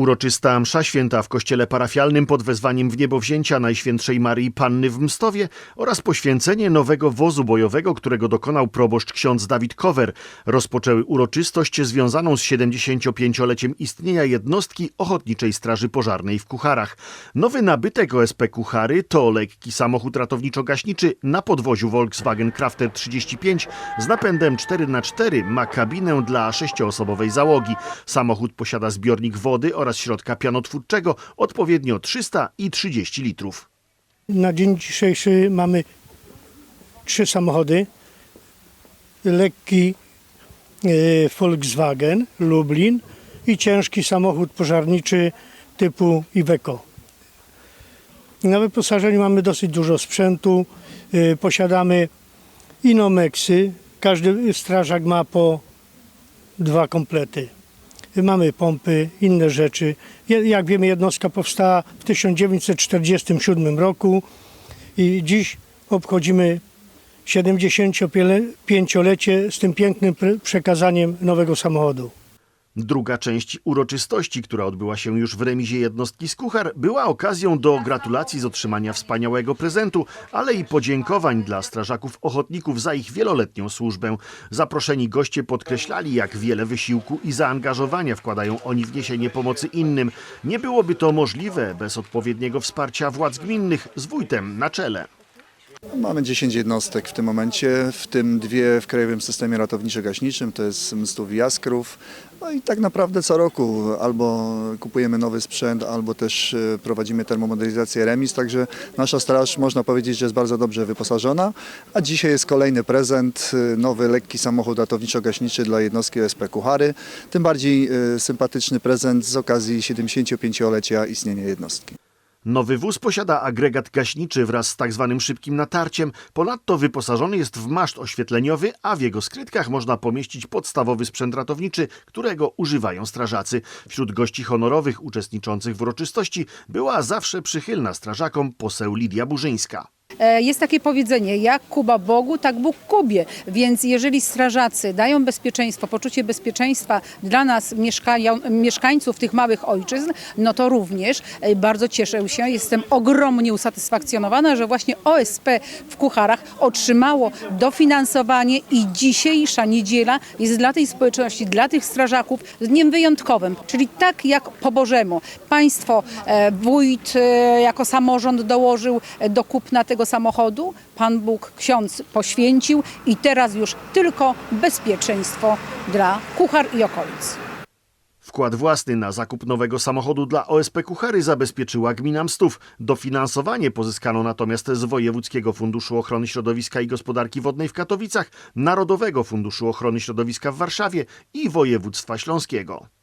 Uroczysta msza święta w kościele parafialnym pod wezwaniem w niebowzięcia Najświętszej Maryi Panny w Mstowie oraz poświęcenie nowego wozu bojowego, którego dokonał proboszcz ksiądz Dawid Kower, rozpoczęły uroczystość związaną z 75-leciem istnienia jednostki Ochotniczej Straży Pożarnej w Kucharach. Nowy nabytek OSP Kuchary to lekki samochód ratowniczo-gaśniczy na podwoziu Volkswagen Crafter 35 z napędem 4x4 ma kabinę dla sześcioosobowej załogi. Samochód posiada zbiornik wody oraz środka pianotwórczego odpowiednio 300 i 30 litrów. Na dzień dzisiejszy mamy trzy samochody. Lekki e, Volkswagen Lublin i ciężki samochód pożarniczy typu Iveco. Na wyposażeniu mamy dosyć dużo sprzętu. E, Posiadamy Inomeksy. Każdy strażak ma po dwa komplety. Mamy pompy, inne rzeczy. Jak wiemy, jednostka powstała w 1947 roku i dziś obchodzimy 75-lecie z tym pięknym przekazaniem nowego samochodu. Druga część uroczystości, która odbyła się już w remizie jednostki z Kuchar, była okazją do gratulacji z otrzymania wspaniałego prezentu, ale i podziękowań dla strażaków ochotników za ich wieloletnią służbę. Zaproszeni goście podkreślali, jak wiele wysiłku i zaangażowania wkładają oni w niesienie pomocy innym. Nie byłoby to możliwe bez odpowiedniego wsparcia władz gminnych z wójtem na czele. Mamy 10 jednostek w tym momencie, w tym dwie w Krajowym Systemie Ratowniczo-Gaśniczym, to jest Mstów i Jaskrów. No i tak naprawdę co roku albo kupujemy nowy sprzęt, albo też e, prowadzimy termomodernizację remis, także nasza straż można powiedzieć, że jest bardzo dobrze wyposażona, a dzisiaj jest kolejny prezent, e, nowy lekki samochód ratowniczo-gaśniczy dla jednostki OSP Kuchary, tym bardziej e, sympatyczny prezent z okazji 75-lecia istnienia jednostki. Nowy wóz posiada agregat gaśniczy wraz z tak zwanym szybkim natarciem. Ponadto wyposażony jest w maszt oświetleniowy, a w jego skrytkach można pomieścić podstawowy sprzęt ratowniczy, którego używają strażacy. Wśród gości honorowych uczestniczących w uroczystości była zawsze przychylna strażakom poseł Lidia Burzyńska. E, Jest takie powiedzenie, jak Kuba Bogu, tak Bóg Kubie. Więc jeżeli strażacy dają bezpieczeństwo, poczucie bezpieczeństwa dla nas, mieszkańców tych małych ojczyzn, no to również e, bardzo cieszę się, jestem ogromnie usatysfakcjonowana, że właśnie OSP w Kucharach otrzymało dofinansowanie i dzisiejsza niedziela jest dla tej społeczności, dla tych strażaków dniem wyjątkowym. Czyli tak jak po Bożemu. Państwo, e, wójt jako samorząd dołożył do kupna tego samochodu, Pan Bóg, ksiądz poświęcił i teraz już tylko bezpieczeństwo dla kuchar i okolic. Wkład własny na zakup nowego samochodu dla OSP Kuchary zabezpieczyła gmina Mstów. Dofinansowanie pozyskano natomiast z Wojewódzkiego Funduszu Ochrony Środowiska i Gospodarki Wodnej w Katowicach, Narodowego Funduszu Ochrony Środowiska w Warszawie i Województwa Śląskiego.